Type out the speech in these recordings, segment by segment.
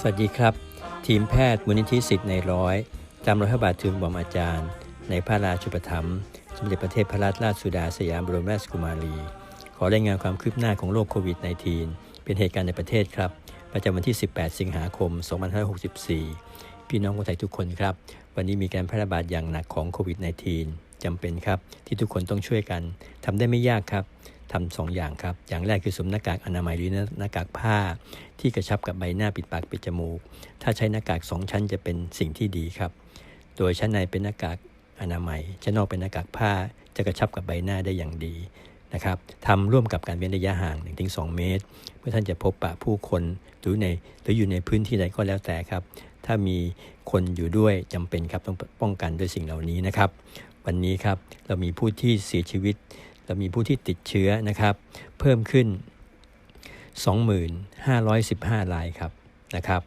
สวัสดีครับ ทีมแพทย์มูลนิธิสิทธิ์ในร้อยตามรอยพระบาททุนบอมอาจารย์ ในพระราชูปถัมภ์สมเด็จพระเทพรัตนราชสุดาสยามบรมราชกุมารี ขอรายงานความคืบหน้าของโรคโควิด -19 เป็นเหตุการณ์ในประเทศครับ ประจำวันที่ 18 สิงหาคม 2564 พี่น้องคนไทยทุกคนครับ วันนี้มีการแพร่ระบาดอย่างหนักของโควิด -19 จำเป็นครับที่ทุกคนต้องช่วยกันทำได้ไม่ยากครับ ทำสองอย่างครับ อย่างแรกคือสวมหน้ากากอนามัยหรือหน้ากากผ้า ที่กระชับกับใบหน้าปิดปากปิดจมูก ถ้าใช้หน้ากากสองชั้นจะเป็นสิ่งที่ดีครับ โดยชั้นในเป็นหน้ากากอนามัยชั้นนอกเป็นหน้ากากผ้าจะกระชับกับใบหน้าได้อย่างดีนะครับทำร่วมกับการเว้นระยะห่าง 1-2 เมตร เมื่อท่านจะพบปะผู้คนหรือในหรืออยู่ในพื้นที่ใดก็แล้วแต่ครับ ถ้ามีคนอยู่ด้วยจำเป็นครับต้องป้องกันด้วยสิ่งเหล่านี้นะครับ วันนี้ครับเรามีผู้ที่เสียชีวิต เรามีผู้ที่ติดเชื้อนะครับ เพิ่มขึ้น 2515รายครับนะครับ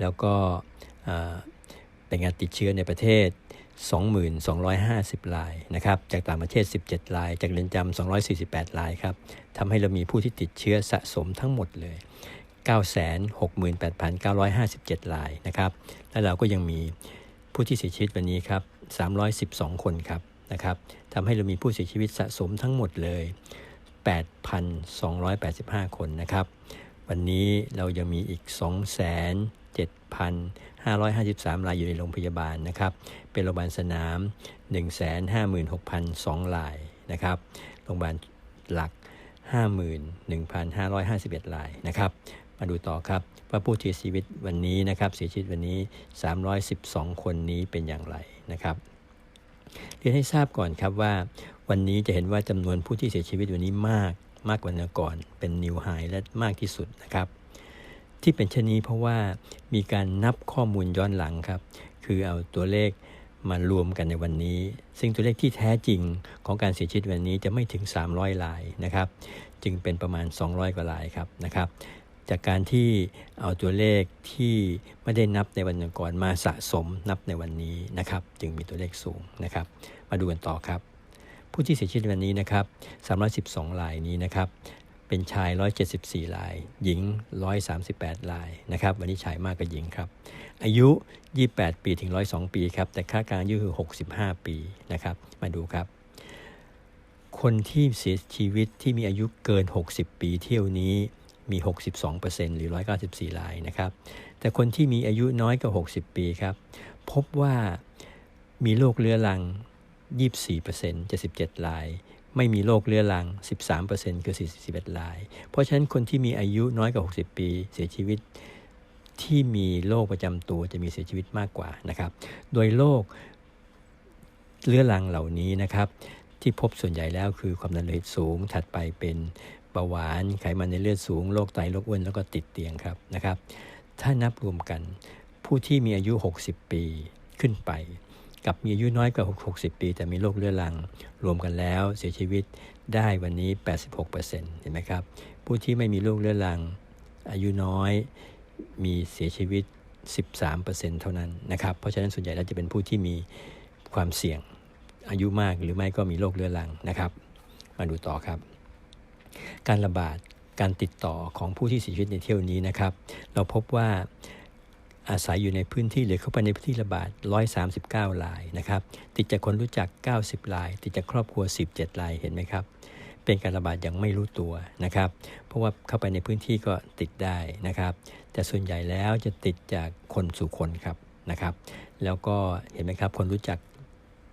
แล้วก็เป็นการติดเชื้อในประเทศ2250 รายนะครับ จากต่างประเทศ 17 ราย จากเรือนจำ248 รายครับทำให้เรามีผู้ที่ติดเชื้อสะสมทั้งหมดเลย 968,957 รายนะครับ และเราก็ยังมีผู้ที่เสียชีวิตวันนี้ครับ 312 คนครับ นะครับทำให้เรามีผู้เสียชีวิตสะสมทั้งหมดเลย 8,285 คนนะครับ วันนี้เรายังมีอีก 27,553รายอยู่ในโรงพยาบาลนะครับ เป็นโรงพยาบาลสนาม 156,002รายนะครับ โรงพยาบาลหลัก 51,551รายนะครับ มาดูต่อครับว่าผู้เสียชีวิตวันนี้นะครับ เสียชีวิตวันนี้ 312 คนนี้เป็นอย่างไรนะครับ เรียนให้ทราบก่อนครับว่า วันนี้จะเห็นว่าจำนวนผู้ที่เสียชีวิตวันนี้มากมากกว่าเมื่อก่อน เป็นนิวไฮและมากที่สุดนะครับ ที่เป็นเช่นนี้เพราะว่ามีการนับข้อมูลย้อนหลังครับ คือเอาตัวเลขมารวมกันในวันนี้ ซึ่งตัวเลขที่แท้จริงของการเสียชีวิตวันนี้จะไม่ถึง 300รายนะครับ จึงเป็นประมาณ 200 กว่ารายครับนะครับ จากการที่เอาตัวเลขที่ไม่ได้นับในวันก่อนมาสะสมนับในวันนี้นะครับ จึงมีตัวเลขสูงนะครับ มาดูกันต่อครับ ผู้ที่เสียชีวิตวันนี้นะครับ312รายนี้นะครับเป็นชาย 174 ราย หญิง 138 ราย นะครับ วันนี้ชายมากกว่าหญิงครับ อายุ 28 ปีถึง 102 ปีครับ แต่ค่ากลางอายุคือ 65 ปี นะครับ มาดูครับ คนที่เสียชีวิตที่มีอายุเกิน 60 ปีเที่ยวนี้ มี 62%หรือ 194รายนะครับ แต่คนที่มีอายุน้อยกว่า 60 ปีครับ พบว่ามีโรคเรื้อรัง 24% 77ราย ไม่มีโรคเรื้อรัง 13%คือ 41ราย เพราะฉะนั้นคนที่มีอายุน้อยกว่า 60 ปี เสียชีวิตที่มีโรคประจำตัวจะมีเสียชีวิตมากกว่านะครับ โดยโรคเรื้อรังเหล่านี้นะครับ ที่พบส่วนใหญ่แล้วคือความดันโลหิตสูง ถัดไปเป็น เบาหวานไขมันในเลือดสูงโรคไตโรคอ้วนแล้วก็ติดเตียงครับนะครับ ถ้านับรวมกันผู้ที่มีอายุ 60 ปีขึ้นไป กับมีอายุน้อยกว่า 60 ปี แต่มีโรคเรื้อรัง รวมกันแล้วเสียชีวิตได้วันนี้ 86%เห็นไหมครับ ผู้ที่ไม่มีโรคเรื้อรัง อายุน้อยมีเสียชีวิต 13%เท่านั้นนะครับ เพราะฉะนั้นส่วนใหญ่แล้วจะเป็นผู้ที่มีความเสี่ยงอายุมากหรือไม่ก็มีโรคเรื้อรังนะครับ มาดูต่อครับ การระบาดการติดต่อของผู้ที่เสียชีวิตในเที่ยวนี้นะครับ เราพบว่าอาศัยอยู่ในพื้นที่หรือเข้าไปในพื้นที่ระบาด 139รายนะครับ ติดจากคนรู้จัก 90ราย ติดจากครอบครัว 17ราย เห็นไหมครับ เป็นการระบาดอย่างไม่รู้ตัวนะครับ เพราะว่าเข้าไปในพื้นที่ก็ติดได้นะครับ แต่ส่วนใหญ่แล้วจะติดจากคนสู่คนครับนะครับ แล้วก็เห็นไหมครับ คนรู้จัก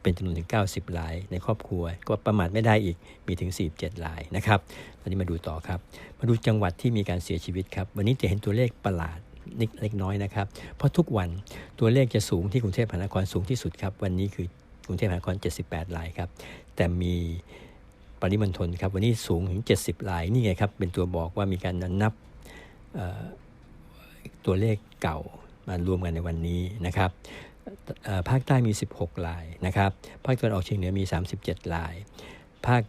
เป็นจำนวนถึง 90ราย ในครอบครัว ก็ประมาทไม่ได้อีกมีถึง 47รายนะครับตอนนี้มาดูต่อครับ มาดูจังหวัดที่มีการเสียชีวิตครับ วันนี้จะเห็นตัวเลขประหลาดนิดเล็กน้อยนะครับ เพราะทุกวันตัวเลขจะสูงที่กรุงเทพมหานครสูงที่สุดครับ วันนี้คือกรุงเทพมหานคร 78รายครับ แต่มีปริมณฑลครับ วันนี้สูงถึง 70ราย นี่ไงครับ เป็นตัวบอกว่ามีการนับตัวเลขเก่ามารวมกันในวันนี้นะครับ ภาคใต้มี 16 ลายนะครับ ภาคตะวันออกเฉียงเหนือมี 37 ลาย ภาค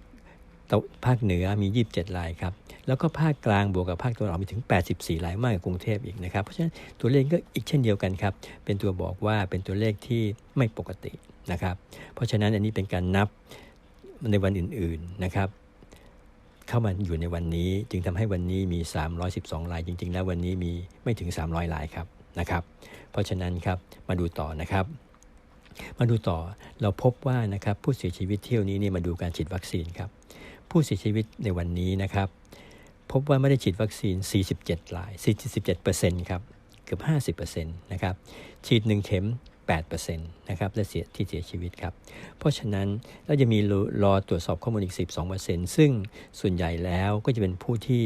ภาคเหนือมี 27 ลายครับ แล้วก็ภาคกลางบวกกับภาคตะวันออกมีถึง 84 ลายมากกว่ากรุงเทพอีกนะครับ เพราะฉะนั้นตัวเลขก็อีกเช่นเดียวกันครับ เป็นตัวบอกว่าเป็นตัวเลขที่ไม่ปกตินะครับ เพราะฉะนั้นอันนี้เป็นการนับในวันอื่นๆนะครับ เข้ามาอยู่ในวันนี้จึงทำให้วันนี้มี 312 ลาย จริง ๆ แล้ววันนี้มีไม่ถึง 300 ลายครับ นะครับ เพราะฉะนั้นครับมาดูต่อนะครับ มาดูต่อเราพบว่านะครับผู้เสียชีวิตเที่ยวนี้นี่มาดูการฉีดวัคซีนครับผู้เสียชีวิตในวันนี้นะครับพบว่าไม่ได้ฉีดวัคซีน 47ราย 47%ครับเกือบ50%นะครับฉีด 1 เข็ม8%นะครับและเสียที่เสียชีวิตครับ เพราะฉะนั้นเราจะมีรอตรวจสอบข้อมูลอีก 12%ซึ่งส่วนใหญ่แล้วก็จะเป็นผู้ที่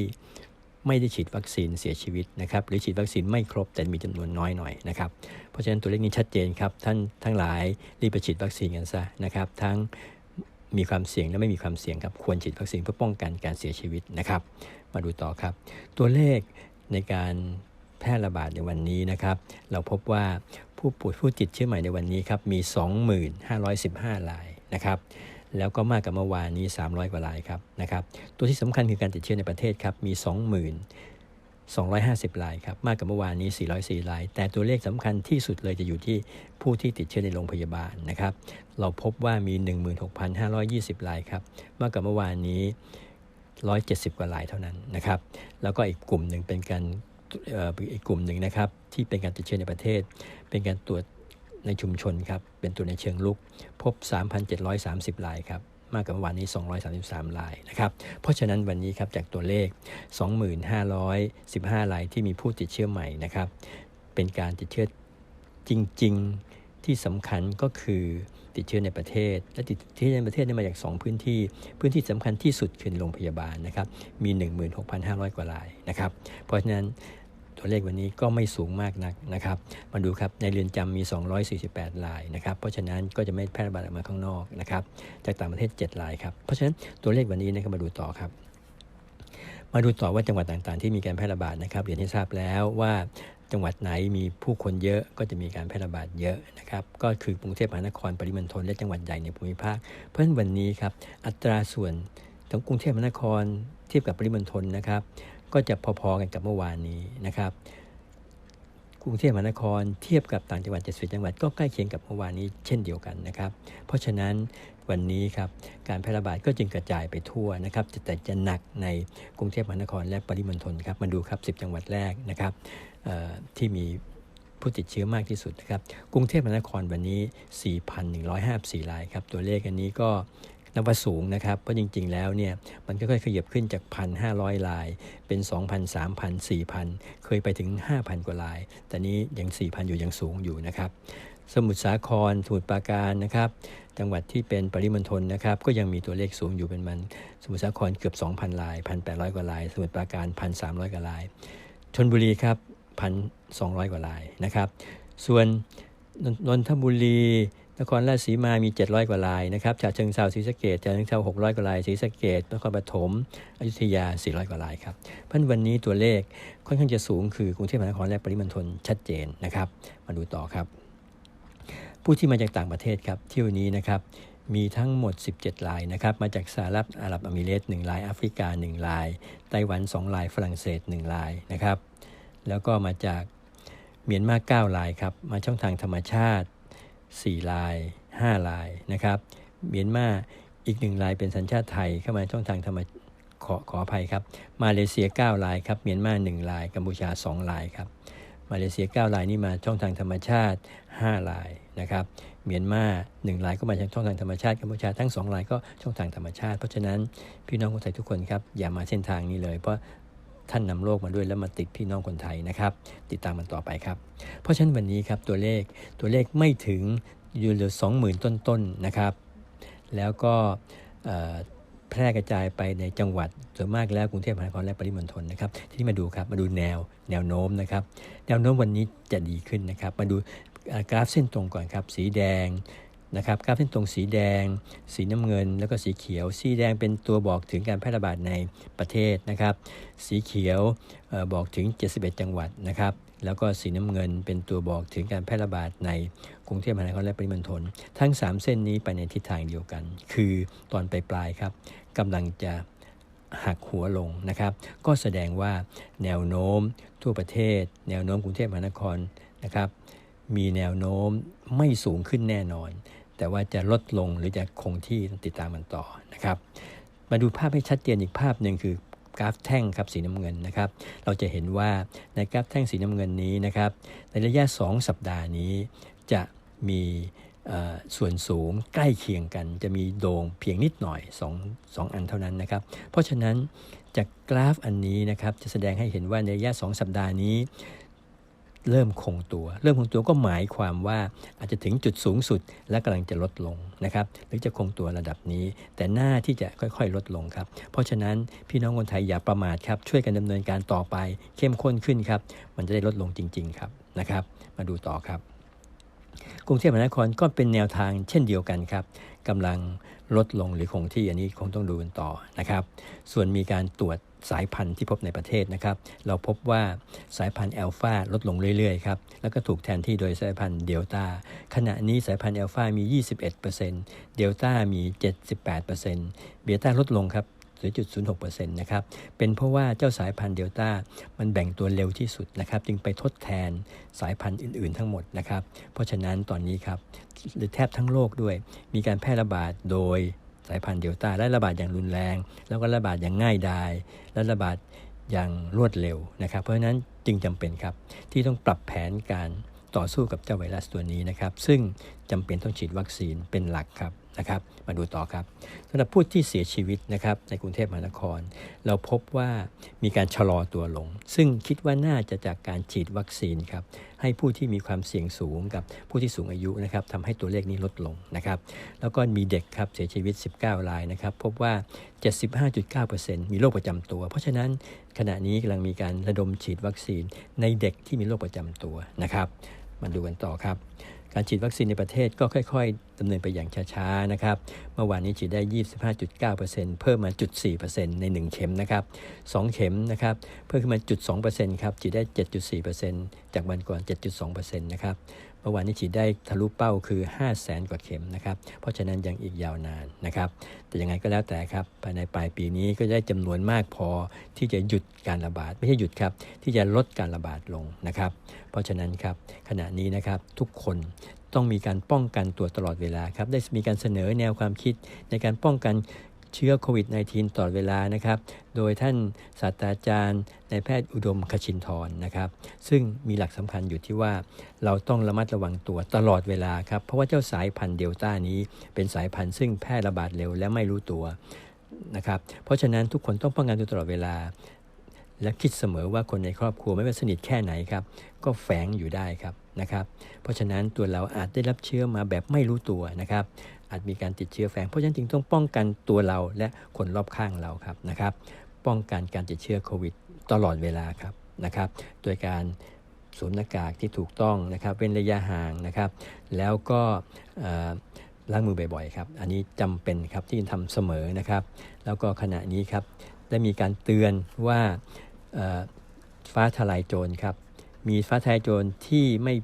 ไม่ได้ฉีดวัคซีนเสียชีวิตนะครับหรือฉีดวัคซีนไม่ครบแต่มีจำนวนน้อยหน่อยนะครับเพราะฉะนั้นตัวเลขนี้ชัดเจนครับท่านทั้งหลายรีบไปฉีดวัคซีนกันซะนะครับทั้งมีความเสี่ยงและไม่มีความเสี่ยงครับควรฉีดวัคซีนเพื่อป้องกันการเสียชีวิตนะครับมาดูต่อครับ ตัวเลขในการแพร่ระบาดในวันนี้นะครับ เราพบว่าผู้ป่วยผู้ติดเชื้อใหม่ในวันนี้ครับมี 2515รายนะครับ แล้วก็มากกว่าเมื่อวานนี้ 300 กว่ารายครับนะครับ ตัวที่สำคัญคือการติดเชื้อในประเทศครับมี20,250 รายครับมากกว่าเมื่อวานนี้ 404 ราย แต่ตัวเลขสำคัญที่สุดเลยจะอยู่ที่ผู้ที่ติดเชื้อในโรงพยาบาลนะครับ เราพบว่ามี 16,520 รายครับมากกว่าเมื่อวานนี้ 170 กว่ารายเท่านั้นนะครับ แล้วก็อีกกลุ่มหนึ่งเป็นการอีกกลุ่มหนึ่งนะครับที่เป็นการติดเชื้อในประเทศ เป็นการตรวจ ในชุมชนครับเป็นตัวในเชิงลุก พบ 3,730รายครับมากกว่าวันนี้ 233รายนะครับ เพราะฉะนั้นวันนี้ครับจากตัวเลข 2515รายที่มีผู้ติดเชื้อใหม่นะครับ เป็นการติดเชื้อจริง ๆ ที่สำคัญก็คือติดเชื้อในประเทศ และติดเชื้อในประเทศนี่มาจาก 2 พื้นที่ พื้นที่สำคัญที่สุดคือโรงพยาบาลนะครับ มี 16,500 กว่ารายนะครับ เพราะฉะนั้น ตัวเลขวันนี้ก็ไม่สูงมากนักนะครับ มาดูครับในเรือนจำมี 248รายนะครับ เพราะฉะนั้นก็จะไม่แพร่ระบาดออกมาข้างนอกนะครับจากต่างประเทศ7รายครับ เพราะฉะนั้นตัวเลขวันนี้นะครับมาดูต่อครับมาดูต่อว่าจังหวัดต่างๆที่มีการแพร่ระบาดนะครับเรียนให้ทราบแล้วว่าจังหวัดไหนมีผู้คนเยอะก็จะมีการแพร่ระบาดเยอะนะครับก็คือกรุงเทพมหานครปริมณฑลและจังหวัดใหญ่ในภูมิภาค เพราะฉะนั้นวันนี้ครับอัตราส่วนของกรุงเทพมหานครเทียบกับปริมณฑลนะครับ ก็จะพอๆกันกับเมื่อวานนี้นะครับกรุงเทพมหานครเทียบกับต่างจังหวัด70จังหวัดก็ใกล้เคียงกับเมื่อวานนี้เช่นเดียวกันนะครับ เพราะฉะนั้นวันนี้ครับการแพร่ระบาดก็จึงกระจายไปทั่วนะครับแต่จะหนักในกรุงเทพมหานครและปริมณฑลครับมาดูครับ 10 จังหวัดแรกนะครับที่มีผู้ติดเชื้อมากที่สุดนะครับกรุงเทพมหานครวันนี้ 4,154รายครับตัวเลขอันนี้ก็ นับว่าสูงนะครับ เพราะจริง ๆ แล้วเนี่ยมันก็ค่อยขยับขึ้นจาก 1,500 ลาย เป็น 2,000 3,000 4,000 เคยไปถึง 5,000 กว่าลาย แต่นี้ยัง 4,000 อยู่ยังสูงอยู่นะครับสมุทรสาครสมุทรปราการนะครับ จังหวัดที่เป็นปริมณฑลนะครับ ก็ยังมีตัวเลขสูงอยู่เป็นมัน สมุทรสาครเกือบ 2,000 ลาย 1,800 กว่าลาย สมุทรปราการ 1,300 กว่าลายชนบุรีครับ 1,200 กว่าลายนะครับ ส่วนนนทบุรี นครราชสีมามี 700 กว่าลายนะครับฉะเชิงเซาศรีสะเกดฉะเชิงเซา600 กว่าลายศรีสะเกดนครปฐมอยุธยา 400 กว่าลายครับเพราะวันนี้ตัวเลขค่อนข้างจะสูงคือกรุงเทพมหานครและปริมณฑลชัดเจนนะครับ มาดูต่อครับ ผู้ที่มาจากต่างประเทศครับเที่ยวนี้นะครับมีทั้งหมด 17 ลายนะครับ มาจากสหรัฐอาหรับอมิเรต1ลายแอฟริกา 1 ลาย ไต้หวัน 2 ลาย ฝรั่งเศส 1 ลายนะครับ แล้วก็มาจากเมียนมา 9 ลายครับ มาช่องทางธรรมชาติ 4 ลาย 5 ลายนะครับ เมียนมาอีกหนึ่งลายเป็นสัญชาติไทยเข้ามาช่องทางธรรมขอขออภัยครับ มาเลเซีย 9 ลายครับ เมียนมา 1 ลาย กัมพูชา 2 ลายครับ มาเลเซีย 9 ลายนี่มาช่องทางธรรมชาติ 5 ลายนะครับ เมียนมา 1 ลายก็มาช่องทางธรรมชาติ กัมพูชาทั้ง 2 ลายก็ช่องทางธรรมชาติ เพราะฉะนั้นพี่น้องคนไทยทุกคนครับอย่ามาเส้นทางนี้เลย เพราะ ท่านนำโรคมาด้วยแล้วมาติดพี่น้องคนไทยนะครับ ติดตามมันต่อไปครับ เพราะฉะนั้นวันนี้ครับตัวเลขตัวเลขไม่ถึงอยู่เหลือสองหมื่นต้นๆนะครับ แล้วก็แพร่กระจายไปในจังหวัดส่วนมากแล้วกรุงเทพมหานครและปริมณฑลนะครับที่มาดูครับมาดูแนวแนวโน้มนะครับ แนวโน้มวันนี้จะดีขึ้นนะครับ มาดูกราฟเส้นตรงก่อนครับ สีแดง นะครับกราฟเส้นตรงสีแดง สีน้ำเงิน แล้วก็สีเขียว สีแดงเป็นตัวบอกถึงการแพร่ระบาดในประเทศนะครับ สีเขียวบอกถึง 71 จังหวัดนะครับ แล้วก็สีน้ำเงินเป็นตัวบอกถึงการแพร่ระบาดในกรุงเทพมหานครและปริมณฑลทั้ง 3 เส้นนี้ไปในทิศทางเดียวกัน คือตอนปลายๆครับกำลังจะหักหัวลงนะครับ ก็แสดงว่าแนวโน้มทั่วประเทศ แนวโน้มกรุงเทพมหานครนะครับ มีแนวโน้มไม่สูงขึ้นแน่นอน แต่ว่าจะลดลงหรือจะคงที่ติดตามมันต่อนะครับ มาดูภาพให้ชัดเจนอีกภาพหนึ่งคือกราฟแท่งครับสีน้ำเงินนะครับ เราจะเห็นว่าในกราฟแท่งสีน้ำเงินนี้นะครับ ในระยะ 2 สัปดาห์นี้จะมีส่วนสูงใกล้เคียงกัน จะมีโด่งเพียงนิดหน่อย2 2อันเท่านั้นนะครับ เพราะฉะนั้นจากกราฟอันนี้นะครับจะแสดงให้เห็นว่าในระยะ 2 สัปดาห์นี้ เริ่มคงตัว เริ่มคงตัวก็หมายความว่าอาจจะถึงจุดสูงสุดและกำลังจะลดลงนะครับหรือจะคงตัวระดับนี้ แต่หน้าที่จะค่อยๆ ลดลงครับ เพราะฉะนั้นพี่น้องคนไทยอย่าประมาทครับ ช่วยกันดำเนินการต่อไป เข้มข้นขึ้นครับ มันจะได้ลดลงจริง ๆ ครับนะครับ มาดูต่อครับกรุงเทพมหานครก็เป็นแนวทางเช่นเดียวกันครับกำลังลดลงหรือคงที่อันนี้คงต้องดูกันต่อนะครับ ส่วนมีการตรวจ สายพันธุ์ที่พบในประเทศนะครับ เราพบว่าสายพันธุ์แอลฟาลดลงเรื่อยๆครับ แล้วก็ถูกแทนที่โดยสายพันธุ์เดลต้า ขณะนี้สายพันธุ์แอลฟามี 21%เดลต้ามี 78%เบต้าลดลงครับ0.06%นะครับ เป็นเพราะว่าเจ้าสายพันธุ์เดลต้ามันแบ่งตัวเร็วที่สุดนะครับ จึงไปทดแทนสายพันธุ์อื่น ๆ ทั้งหมดนะครับ เพราะฉะนั้นตอนนี้ครับหรือแทบทั้งโลกด้วย มีการแพร่ระบาดโดย สายพันธุ์เดลต้าและระบาดอย่างรุนแรง แล้วก็ระบาดอย่างง่ายดาย และระบาดอย่างรวดเร็วนะครับ เพราะฉะนั้นจึงจำเป็นครับ ที่ต้องปรับแผนการต่อสู้กับเจ้าไวรัสตัวนี้นะครับ ซึ่งจำเป็นต้องฉีดวัคซีนเป็นหลักครับ นะครับมาดูต่อครับสำหรับผู้ที่เสียชีวิตนะครับในกรุงเทพมหานคร เราพบว่ามีการชะลอตัวลง ซึ่งคิดว่าน่าจะจากการฉีดวัคซีนครับให้ผู้ที่มีความเสี่ยงสูงกับผู้ที่สูงอายุนะครับทำให้ตัวเลขนี้ลดลงนะครับแล้วก็มีเด็กครับเสียชีวิต 19 รายนะครับพบว่า 75.9%มีโรคประจำตัว เพราะฉะนั้นขณะนี้กำลังมีการระดมฉีดวัคซีนในเด็กที่มีโรคประจำตัวนะครับมาดูกันต่อครับการฉีดวัคซีนในประเทศก็ค่อย ๆ ดำเนินไปอย่างช้าๆนะครับ เมื่อวานนี้ฉีดได้ 25.9%เพิ่มมาจุด4%ใน 1 เข็มนะครับ 2 เข็มนะครับ เพิ่มขึ้นมาจุด2%ครับฉีดได้ 7.4%จากวันก่อน 7.2%นะครับ เมื่อวานนี้ฉีดได้ทะลุเป้าคือ 5 0 0แสนกว่าเข็มนะครับ เพราะฉะนั้นยังอีกยาวนานนะครับ แต่ยังไงก็แล้วแต่ครับ ภายในปลายปีนี้ก็ได้จำนวนมากพอที่จะหยุดการระบาด ไม่ใช่หยุดครับ ที่จะลดการระบาดลงนะครับ เพราะฉะนั้นครับขณะนี้นะครับทุกคน ต้องมีการป้องกันตัวตลอดเวลาครับ ได้มีการเสนอแนวความคิดในการป้องกันเชื้อโควิด -19 ตลอดเวลานะครับ โดยท่านศาสตราจารย์ในแพทย์อุดมคชินทร์นะครับ ซึ่งมีหลักสำคัญอยู่ที่ว่าเราต้องระมัดระวังตัวตลอดเวลาครับ เพราะว่าเจ้าสายพันธุ์เดลต้านี้ เป็นสายพันธุ์ซึ่งแพร่ระบาดเร็วและไม่รู้ตัวนะครับ เพราะฉะนั้นทุกคนต้องป้องกันตัวตลอดเวลา และคิดเสมอว่าคนในครอบครัวไม่ว่าสนิทแค่ไหนครับ ก็แฝงอยู่ได้ครับ นะครับ เพราะฉะนั้นตัวเราอาจได้รับเชื้อมาแบบไม่รู้ตัวนะครับ อาจมีการติดเชื้อแฝงเพราะฉะนั้นจึงต้องป้องกันตัวเราและคนรอบข้างเราครับนะครับ ป้องกันการติดเชื้อโควิด ตลอดเวลาครับนะครับ โดยการสวมหน้ากากที่ถูกต้องนะครับเว้นระยะห่างนะครับ แล้วก็ล้างมือบ่อยๆครับ อันนี้จำเป็นครับที่ทำเสมอนะครับ แล้วก็ขณะนี้ครับได้มีการเตือนว่าฟ้าทลายโจรครับ มีฟ้าทลายโจรที่ไม่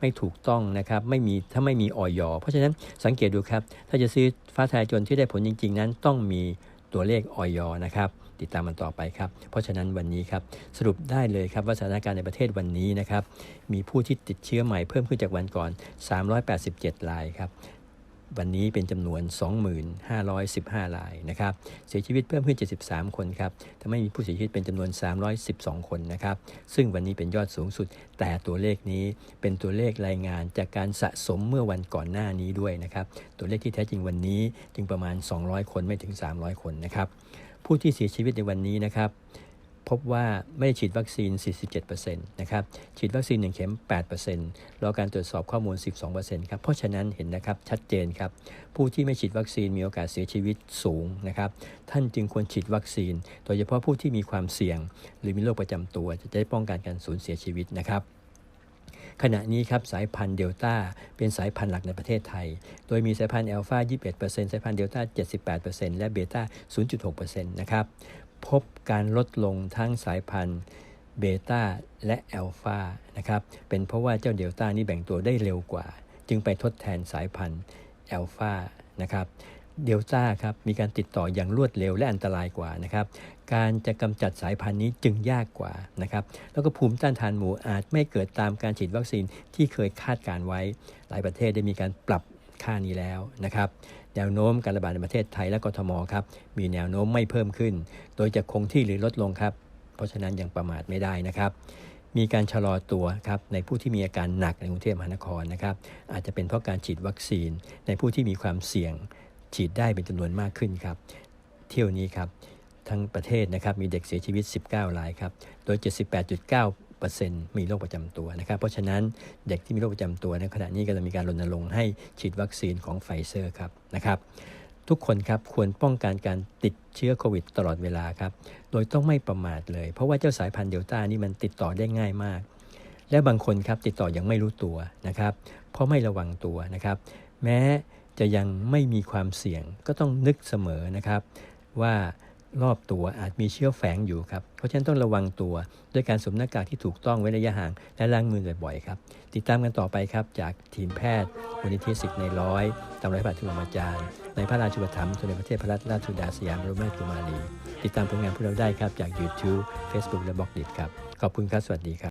ไม่ถูกต้องนะครับไม่มีถ้าไม่มีออยเพราะฉะนั้นสังเกตดูครับ ถ้าจะซื้อฟ้าทลายโจรที่ได้ผลจริง ๆ นั้น ต้องมีตัวเลขออยนะครับติดตามมันต่อไปครับ เพราะฉะนั้นวันนี้ครับสรุปได้เลยครับว่าสถานการณ์ในประเทศวันนี้นะครับมีผู้ที่ติดเชื้อใหม่เพิ่มขึ้นจากวันก่อน 387รายครับ วันนี้เป็นจำนวน 2515รายนะครับ เสียชีวิตเพิ่มขึ้น 73 คนครับทำให้มีผู้เสียชีวิตเป็นจำนวน 312 คนนะครับ ซึ่งวันนี้เป็นยอดสูงสุด แต่ตัวเลขนี้เป็นตัวเลขรายงานจากการสะสมเมื่อวันก่อนหน้านี้ด้วยนะครับ ตัวเลขที่แท้จริงวันนี้จึงประมาณ 200 คนไม่ถึง 300 คนนะครับ ผู้ที่เสียชีวิตในวันนี้นะครับ พบว่าไม่ได้ฉีดวัคซีน 47%นะครับ ฉีดวัคซีน 1 เข็ม 8%รอการตรวจสอบข้อมูล 12%ครับ เพราะฉะนั้นเห็นนะครับ ชัดเจนครับ ผู้ที่ไม่ฉีดวัคซีนมีโอกาสเสียชีวิตสูงนะครับ ท่านจึงควรฉีดวัคซีน โดยเฉพาะผู้ที่มีความเสี่ยง หรือมีโรคประจำตัว จะได้ป้องกันการสูญเสียชีวิตนะครับขณะนี้ครับสายพันธุ์เดลต้าเป็นสายพันธุ์หลักในประเทศไทย โดยมีสายพันธุ์อัลฟา21%สายพันธุ์เดลต้า78%และเบต้า0.6%นะครับ พบการลดลงทั้งสายพันธุ์เบต้าและแอลฟานะครับ เป็นเพราะว่าเจ้าเดลต้านี้แบ่งตัวได้เร็วกว่า จึงไปทดแทนสายพันธุ์แอลฟานะครับเดลต้าครับมีการติดต่ออย่างรวดเร็วและอันตรายกว่านะครับการจะกำจัดสายพันธุ์นี้จึงยากกว่านะครับแล้วก็ภูมิต้านทานหมูอาจไม่เกิดตามการฉีดวัคซีนที่เคยคาดการไว้ หลายประเทศได้มีการปรับค่านี้แล้วนะครับ แนวโน้มการระบาดในประเทศไทยและกทมครับมีแนวโน้มไม่เพิ่มขึ้น โดยจะคงที่หรือลดลงครับ เพราะฉะนั้นยังประมาทไม่ได้นะครับมีการชะลอตัวครับในผู้ที่มีอาการหนักในกรุงเทพมหานครนะครับอาจจะเป็นเพราะการฉีดวัคซีน ในผู้ที่มีความเสี่ยงฉีดได้เป็นจำนวนมากขึ้นครับ เที่ยวนี้ครับทั้งประเทศนะครับมีเด็กเสียชีวิต 19 รายครับ โดย 78.9 มีโรคประจำตัวนะครับ เพราะฉะนั้นเด็กที่มีโรคประจำตัวในขณะนี้กำลังมีการรณรงค์ให้ฉีดวัคซีนของไฟเซอร์ครับนะครับ ทุกคนครับควรป้องกันการติดเชื้อโควิดตลอดเวลาครับ โดยต้องไม่ประมาทเลย เพราะว่าเจ้าสายพันธุ์เดลต้านี่มันติดต่อได้ง่ายมาก และบางคนครับติดต่อยังไม่รู้ตัวนะครับ เพราะไม่ระวังตัวนะครับ แม้จะยังไม่มีความเสี่ยงก็ต้องนึกเสมอนะครับว่า รอบตัวอาจมีเชื้อแฝงอยู่ครับ เพราะฉะนั้นต้องระวังตัวด้วยการสวมหน้ากากที่ถูกต้องเว้นระยะห่าง และล้างมือบ่อยๆครับ ติดตามกันต่อไปครับจากทีมแพทย์มูลนิธิสิทธิ์ในร้อยตำรวจพระบาททุลมาจารย์ ในพระราชูปถัมภ์สมเด็จพระเทพรัตนราชสุดาสยามบรมราชกุมารี ติดตามผลงานพวกเราได้ครับจาก YouTube Facebook และบล็อกดิครับ ขอบคุณครับ สวัสดีครับ